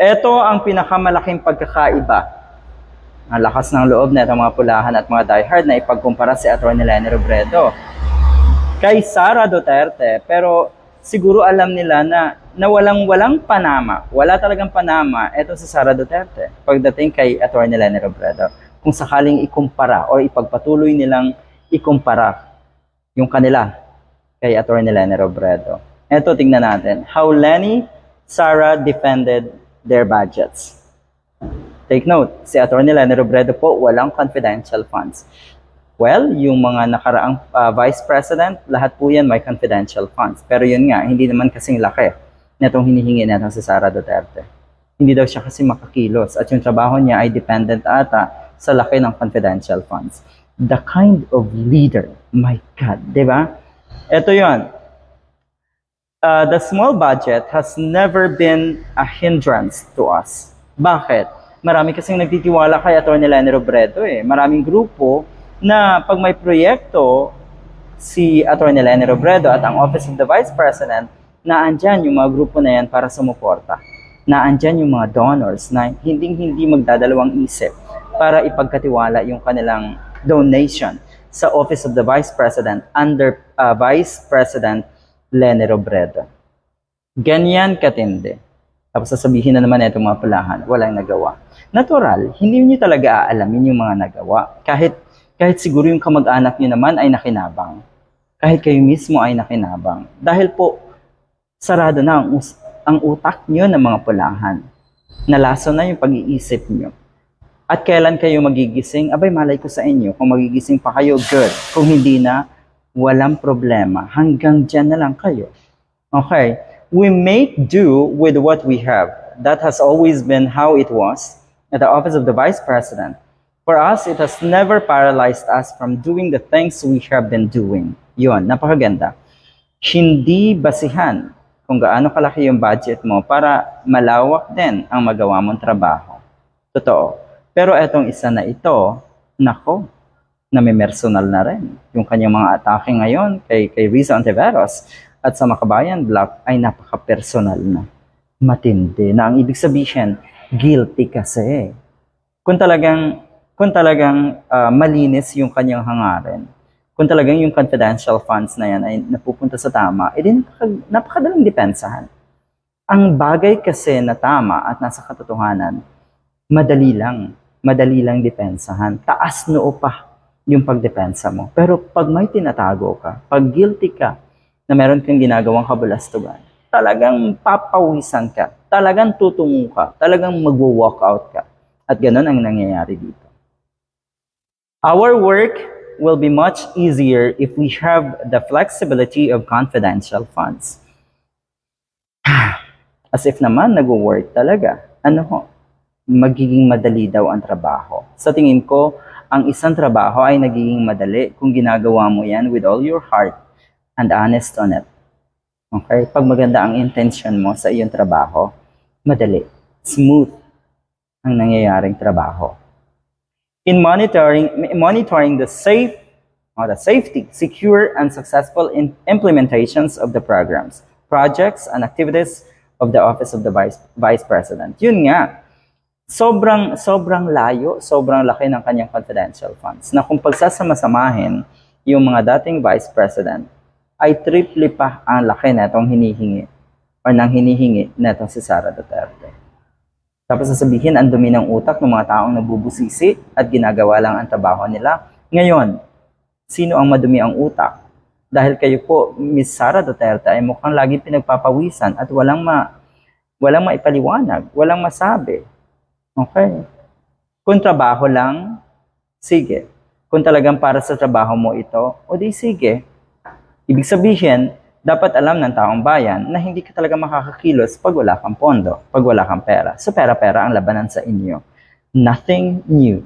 Ito ang pinakamalaking pagkakaiba. Ang lakas ng loob na itong mga pulahan at mga diehard na ipagkumpara si Atty. Lenny Robredo kay Sara Duterte. Pero siguro alam nila na, na walang-walang Panama, wala talagang Panama, ito si Sara Duterte pagdating kay Atty. Lenny Robredo. Kung sakaling ikumpara o ipagpatuloy nilang ikumpara yung kanila kay Atty. Lenny Robredo. Ito, tingnan natin. How Lenny, Sara defended their budgets. Take note, si Atty. Lenny Robredo po walang confidential funds. Well, yung mga nakaraang uh, vice president, lahat po yan may confidential funds. Pero yun nga, hindi naman kasing laki netong hinihingi natin si Sara Duterte. Hindi daw siya kasi makakilos at yung trabaho niya ay dependent ata sa laki ng confidential funds. The kind of leader, my God, di ba? Ito yun. Uh, the small budget has never been a hindrance to us. Bakit? Marami kasing nagtitiwala kay Atty. Lenny Robredo eh. Maraming grupo na pag may proyekto si Atty. Lenny Robredo at ang Office of the Vice President, na andyan yung mga grupo na yan para sumuporta. Na andyan yung mga donors na hindi-hindi magdadalawang isip para ipagkatiwala yung kanilang donation sa Office of the Vice President under uh, Vice President Lenny Robredo. Ganyan katindi. Tapos sasabihin na naman itong mga pulahan, walang nagawa. Natural, hindi niyo talaga aalamin yung mga nagawa. Kahit kahit siguro yung kamag-anak niyo naman ay nakinabang. Kahit kayo mismo ay nakinabang. Dahil po, sarado na ang, ang utak niyo ng mga pulahan. Nalaso na yung pag-iisip niyo. At kailan kayo magigising? Abay, malay ko sa inyo. Kung magigising pa kayo, good. Kung hindi na, walang problema. Hanggang dyan na lang kayo. Okay? We make do with what we have. That has always been how it was at the office of the Vice President. For us, it has never paralyzed us from doing the things we have been doing. Yun, napakaganda. Hindi basihan kung gaano kalaki yung budget mo para malawak din ang magawa mong trabaho. Totoo. Pero etong isa na ito, nako, na may personal na rin. Yung kanyang mga atake ngayon kay, kay Rizzo Antiveros at sa Makabayan Block ay napaka-personal na. Matindi. Na ang ibig sabihin, guilty kasi. Kung talagang, kung talagang ah, malinis yung kanyang hangarin, kung talagang yung confidential funds na yan ay napupunta sa tama, edi napaka, napakadaling depensahan. Ang bagay kasi na tama at nasa katotohanan, madali lang. Madali lang depensahan. Taas noo pa yung pagdepensa mo. Pero pag may tinatago ka, pag guilty ka na meron kang ginagawang kabulastugan, talagang papawisan ka, talagang tutungo ka, talagang magwo-walk out ka. At ganun ang nangyayari dito. Our work will be much easier if we have the flexibility of confidential funds. As if naman nag-work talaga. Ano ho? Magiging madali daw ang trabaho. Sa tingin ko, ang isang trabaho ay nagiging madali kung ginagawa mo yan with all your heart and honest on it. Okay? Pag maganda ang intention mo sa iyong trabaho, madali. Smooth ang nangyayaring trabaho. In monitoring, monitoring the safe, or the safety, secure, and successful in implementations of the programs, projects, and activities of the Office of the Vice, Vice President. Yun nga, sobrang sobrang layo, sobrang laki ng kanyang confidential funds na kung pagsasama-samahin yung mga dating vice president ay triple pa ang laki na itong hinihingi or nang hinihingi na itong si Sara Duterte. Tapos sasabihin, ang dumi ng utak ng mga taong nabubusisi at ginagawa lang ang trabaho nila. Ngayon, sino ang madumi ang utak? Dahil kayo po, Miss Sara Duterte, ay mukhang lagi pinagpapawisan at walang ma walang maipaliwanag, walang masabi. Okay. Kung trabaho lang, sige. Kung talagang para sa trabaho mo ito, o di sige. Ibig sabihin, dapat alam ng taong bayan na hindi ka talaga makakakilos pag wala kang pondo, pag wala kang pera. So pera-pera ang labanan sa inyo. Nothing new